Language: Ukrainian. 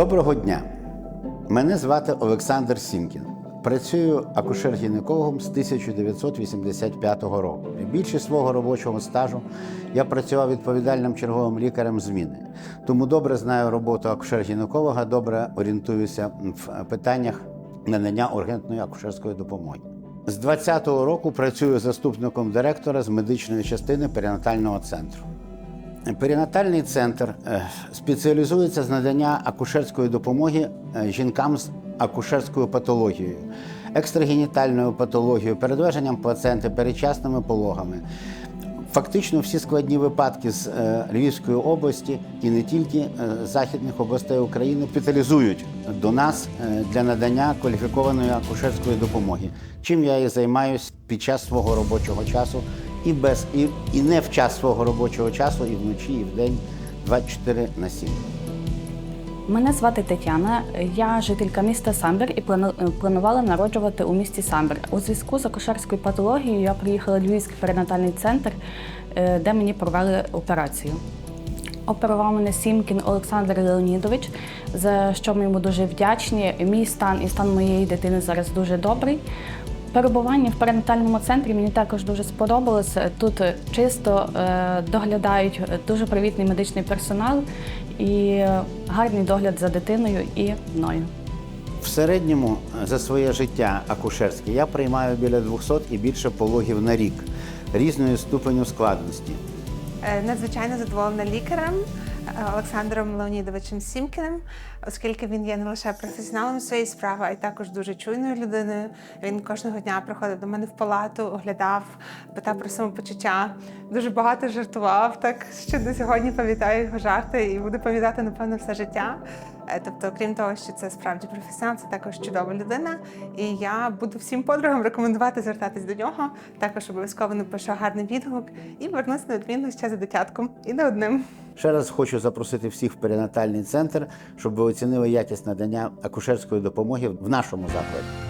Доброго дня! Мене звати Олександр Сімкін. Працюю акушер-гінекологом з 1985 року. Більшість свого робочого стажу я працював відповідальним черговим лікарем зміни. Тому добре знаю роботу акушер-гінеколога, добре орієнтуюся в питаннях надання ургентної акушерської допомоги. З 2020 року працюю заступником директора з медичної частини перинатального центру. Перинатальний центр е, спеціалізується з надання акушерської допомоги е, жінкам з акушерською патологією, екстрагенітальною патологією, передвиженням плаценти, передчасними пологами. Фактично всі складні випадки з е, Львівської області і не тільки західних областей України спеціалізують до нас для надання кваліфікованої акушерської допомоги. Чим я і займаюся під час свого робочого часу і без і, і не в час свого робочого часу, і вночі, і вдень 24 на 7. Мене звати Тетяна. Я жителька міста Самбір і планувала народжувати у місті Самбір. У зв'язку з акушерською патологією я приїхала в Львівський перинатальний центр, е, де мені провели операцію. Оперував мене Сімкін Олександр Леонідович, за що ми йому дуже вдячні. Мій стан і стан моєї дитини зараз дуже добрий. Перебування в перинатальному центрі мені також дуже сподобалось. Тут чисто е, доглядають дуже привітний медичний персонал і е, гарний догляд за дитиною і мною. В середньому е, за своє життя акушерське я приймаю біля 200 і більше пологів на рік різної ступеню складності. Е, Надзвичайно задоволена лікарем е, Олександром Леонідовичем Сімкіним, оскільки він є не лише професіоналом своєї справи, а й також дуже чуйною людиною. Він кожного дня приходив до мене в палату, оглядав, питав про самопочуття. Дуже багато жартував, так що до сьогодні пам'ятаю його жарти і буду пам'ятати, напевно, все життя. Е, Тобто, крім того, що це справді професіонал, це також чудова людина. І я буду всім подругам рекомендувати звертатись до нього. Також обов'язково напишу гарний відгук і вернусь неодмінно ще за дитятком і не одним. Ще раз хочу запросити всіх в перинатальний центр, щоб ви оцінили якість надання акушерської допомоги в нашому закладі.